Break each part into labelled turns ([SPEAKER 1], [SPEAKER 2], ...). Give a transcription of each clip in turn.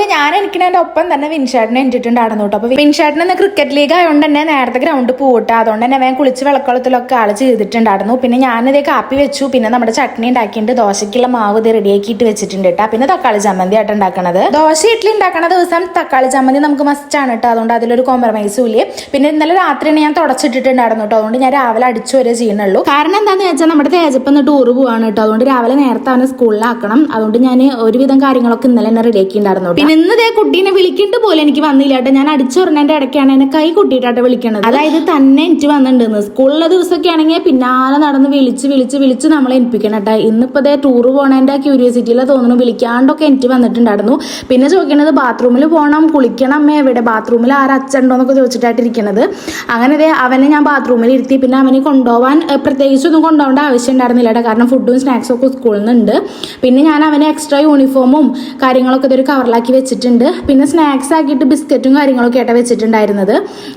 [SPEAKER 1] അതുപോലെ ഞാൻ എനിക്കിനെ ഒപ്പം തന്നെ വിൻഷാട്ടിനെ എനിട്ടുണ്ടായിരുന്നു കേട്ടോ. അപ്പൊ വിൻഷാട്ടിന് ഇന്ന് ക്രിക്കറ്റ് ലീഗ് ആയതുകൊണ്ട് തന്നെ നേരത്തെ ഗ്രൗണ്ടിൽ പോകട്ടെ അതുകൊണ്ട് തന്നെ വേഗം കുളിച്ച് വെള്ളക്കുളത്തിലൊക്കെ ആൾ ചെയ്തിട്ടുണ്ടായിരുന്നു. പിന്നെ ഞാനിത് കാപ്പി വെച്ചു. പിന്നെ നമ്മുടെ ചട്നി ഉണ്ടാക്കിയിട്ട് ദോശയ്ക്കുള്ള മാവ് ഇത് റെഡിയാക്കിയിട്ട് വെച്ചിട്ടുണ്ട് കേട്ടോ. പിന്നെ തക്കാളി ചമ്മന്തി ആയിട്ട് ഉണ്ടാക്കണത്. ദോശ ഇഡ്ഡലി ഉണ്ടാക്കണ ദിവസം തക്കാളി ചമ്മന്തി നമുക്ക് മസ്റ്റ് ആണ് കേട്ടോ. അതുകൊണ്ട് അതിലൊരു കോംപ്രമൈസും ഇല്ലേ. പിന്നെ ഇന്നലെ രാത്രിയാണ് ഞാൻ തുടച്ചിട്ടിട്ടുണ്ടായിരുന്നു കേട്ടോ. അതുകൊണ്ട് ഞാൻ രാവിലെ അടിച്ചു വരെ ചെയ്യണുള്ളൂ കാരണം എന്താണെന്ന് വെച്ചാൽ നമ്മുടെ തേജപ്പെന്ന് ടൂർ പോവാണ് കേട്ടോ. അതുകൊണ്ട് രാവിലെ നേരത്തെ അവനെ സ്കൂളിലാക്കണം അതുകൊണ്ട് ഞാൻ ഒരുവിധം കാര്യങ്ങളൊക്കെ ഇന്നലെ തന്നെ റെഡിയാക്കിയിട്ടുണ്ടായിരുന്നു പിന്നെ ഇതേ കുട്ടീനെ വിളിക്കേണ്ട പോലെ എനിക്ക് വന്നില്ല കേട്ടോ. ഞാൻ അടിച്ചുറണേന്റെ ഇടയ്ക്കാണ് എന്നെ കൈ കുട്ടിയിട്ടാട്ടോ വിളിക്കണത്. അതായത് തന്നെ എനിക്ക് വന്നിട്ടുണ്ട് സ്കൂളിലെ ദിവസമൊക്കെ ആണെങ്കിൽ പിന്നാലെ നടന്ന് വിളിച്ച് വിളിച്ച് വിളിച്ച് നമ്മളെ ഏൽപ്പിക്കണം കേട്ടോ. ഇന്നിപ്പോ ദേ ടൂർ പോണേന്റെ ക്യൂരിയോസിറ്റിയിലെ തോന്നുന്നു. വിളിക്കാണ്ടൊക്കെ എനിക്ക് വന്നിട്ടുണ്ടായിരുന്നു. പിന്നെ ചോദിക്കണത് ബാത്റൂമിൽ പോകണം കുളിക്കണം അമ്മ. എവിടെ? ബാത്റൂമിൽ ആരും അച്ഛണ്ടോ എന്നൊക്കെ ചോദിച്ചിട്ടായിട്ട് അങ്ങനെ ദേ അവനെ ഞാൻ ബാത്റൂമിൽ ഇരുത്തി. പിന്നെ അവന് കൊണ്ടുപോകാൻ പ്രത്യേകിച്ച് പ്രത്യേകിച്ചൊന്നും കൊണ്ടുപോകേണ്ട ആവശ്യം ഉണ്ടായിരുന്നില്ല കേട്ടോ. കാരണം ഫുഡും സ്നാക്സും ഒക്കെ സ്കൂളിൽ നിന്നുണ്ട്. പിന്നെ ഞാൻ അവനെ എക്സ്ട്രാ യൂണിഫോമും കാര്യങ്ങളൊക്കെ ഇതൊരു കവറിലാക്കി വെച്ചിട്ടുണ്ട്. പിന്നെ സ്നാക്സ് ആക്കിയിട്ട് ബിസ്ക്കറ്റും കാര്യങ്ങളൊക്കെ ആയിട്ട് വെച്ചിട്ടുണ്ടായിരുന്നത്.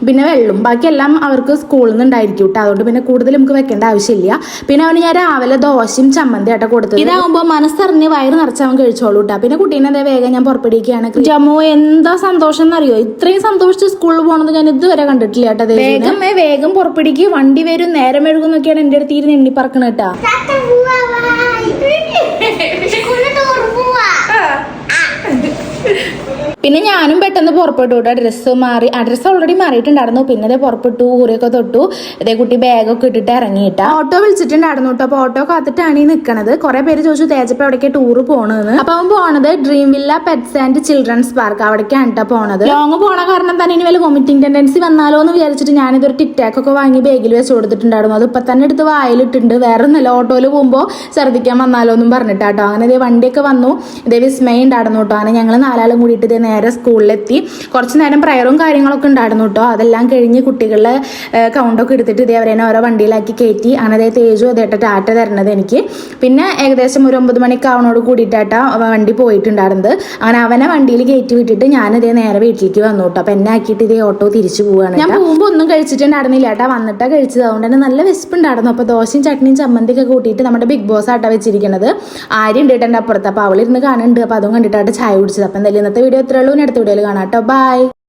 [SPEAKER 1] പിന്നെ വെള്ളം. ബാക്കിയെല്ലാം അവർക്ക് സ്കൂളിൽ നിന്ന് ഉണ്ടായിരിക്കും കേട്ടോ അതുകൊണ്ട് പിന്നെ കൂടുതൽ നമുക്ക് വെക്കേണ്ട ആവശ്യമില്ല. പിന്നെ അവന് ഞാൻ രാവിലെ ദോശയും ചമ്മന്തി ആയിട്ട് കൊടുത്തത്. ഇതാകുമ്പോൾ മനസ്സറിഞ്ഞ് വയറ് നിറച്ച് അവൻ കഴിച്ചോളൂ കേട്ടോ പിന്നെ കുട്ടീനെ അതേ വേഗം ഞാൻ പുറപ്പെടുക്കുകയാണ് ജമ്മു എന്താ സന്തോഷം എന്നറിയോ? ഇത്രയും സന്തോഷിച്ച് സ്കൂളിൽ പോകണത് ഞാൻ ഇതുവരെ കണ്ടിട്ടില്ല കേട്ടോ വേഗം വേഗം പുറപ്പെടുവിക്ക്. വണ്ടി വരും നേരം എഴുകുന്നൊക്കെയാണ് എന്റെ അടുത്ത് ഇരുന്ന് എണ്ണി പറക്കണ കേട്ടാ പിന്നെ ഞാനും പെട്ടെന്ന് പുറപ്പെട്ടു. കേട്ടോ ഡ്രസ്സ് മാറി ആ ഡ്രസ്സ് ഓൾറെഡി മാറിയിട്ടുണ്ടായിരുന്നു. പിന്നെ ഇതേ പുറപ്പെട്ടു ഊറിയൊക്കെ തൊട്ടു. ഇതേ കുട്ടി ബാഗൊക്കെ ഇട്ടിട്ട് ഇറങ്ങിയിട്ട. ഓട്ടോ വിളിച്ചിട്ടുണ്ടായിരുന്നു കേട്ടോ. അപ്പൊ ഓട്ടോ കാത്തിട്ടാണ് ഈ നിൽക്കണത് കുറെ പേര് ചോദിച്ചു തേജപ്പ എവിടേക്ക് ടൂർ പോണെന്ന്? അപ്പൊ അവൻ പോണത് dream villa pets and children's park അവിടേക്കാണ് കേട്ടോ പോണത്. ലോങ് പോണ കാരണം തന്നെ ഇനി വല്ല വോമിറ്റിംഗ് ടെൻഡൻസി വന്നാലോ എന്ന് വിചാരിച്ചിട്ട് ഞാനിതൊരു ടിക്ടാക്ക് ഒക്കെ വാങ്ങി ബാഗിൽ വെച്ച് കൊടുത്തിട്ടുണ്ടായിരുന്നു. അത് ഇപ്പൊ തന്നെ എടുത്ത് വായിലിട്ടുണ്ട് വേറെ ഒന്നല്ല ഓട്ടോയിൽ പോകുമ്പോൾ ഛർദ്ദിക്കാൻ വന്നാലോ എന്നും പറഞ്ഞിട്ടാട്ടോ അങ്ങനെ ഇതേ വണ്ടിയൊക്കെ വന്നു. ഇതേ വിസ്മയ ഉണ്ടായിരുന്നു കേട്ടോ അങ്ങനെ ഞങ്ങൾ നാലാളും കൂടിയിട്ട് ഇതേ നേരെ സ്കൂളിലെത്തി. കുറച്ച് നേരം പ്രയറും കാര്യങ്ങളൊക്കെ ഉണ്ടായിരുന്നു കേട്ടോ അതെല്ലാം കഴിഞ്ഞ് കുട്ടികളെ കൗണ്ടൊക്കെ എടുത്തിട്ട് ഇതേ അവരെന്നെ ഓരോ വണ്ടിയിലാക്കി കയറ്റി. അങ്ങനെ അതേ തേജു അതേട്ട ടാറ്റ തരണത് എനിക്ക്. പിന്നെ ഏകദേശം ഒരു ഒമ്പത് മണിക്ക് അവനോട് കൂടിയിട്ടാട്ട വണ്ടി പോയിട്ടുണ്ടായിരുന്നത്. അങ്ങനെ അവനെ വണ്ടിയിൽ കയറ്റി വിട്ടിട്ട് ഞാൻ ഇതേ നേരെ വീട്ടിലേക്ക് വന്നു കേട്ടോ അപ്പം എന്നെ ആക്കിയിട്ട് ഇതേ ഓട്ടോ തിരിച്ചു പോവുകയാണ് ഞാൻ പോകുമ്പോൾ ഒന്നും കഴിച്ചിട്ടുണ്ടായിരുന്നില്ല ഏട്ടാ. വന്നിട്ടാ കഴിച്ചത്. അതുകൊണ്ട് തന്നെ നല്ല വിശപ്പുണ്ടായിരുന്നു. അപ്പോൾ ദോശയും ചട്നിയും ചമ്മന്തിയൊക്കെ കൂട്ടിയിട്ട് നമ്മുടെ ബിഗ് ബോസ് ആട്ടാ വെച്ചിരിക്കുന്നത് ആരും ഉണ്ട് എന്റെ അപ്പുറത്ത്. അപ്പോൾ അവളിരുന്ന് കാണുന്നുണ്ട്. അപ്പോൾ അതും കണ്ടിട്ടാണ് ചായ കുടിച്ചത്. അപ്പോൾ എന്തായാലും ഇന്നത്തെ വീഡിയോ ഇത്രയുള്ളൂ അടുത്ത വീഡിയോയിൽ കാണാം കേട്ടോ. ബൈ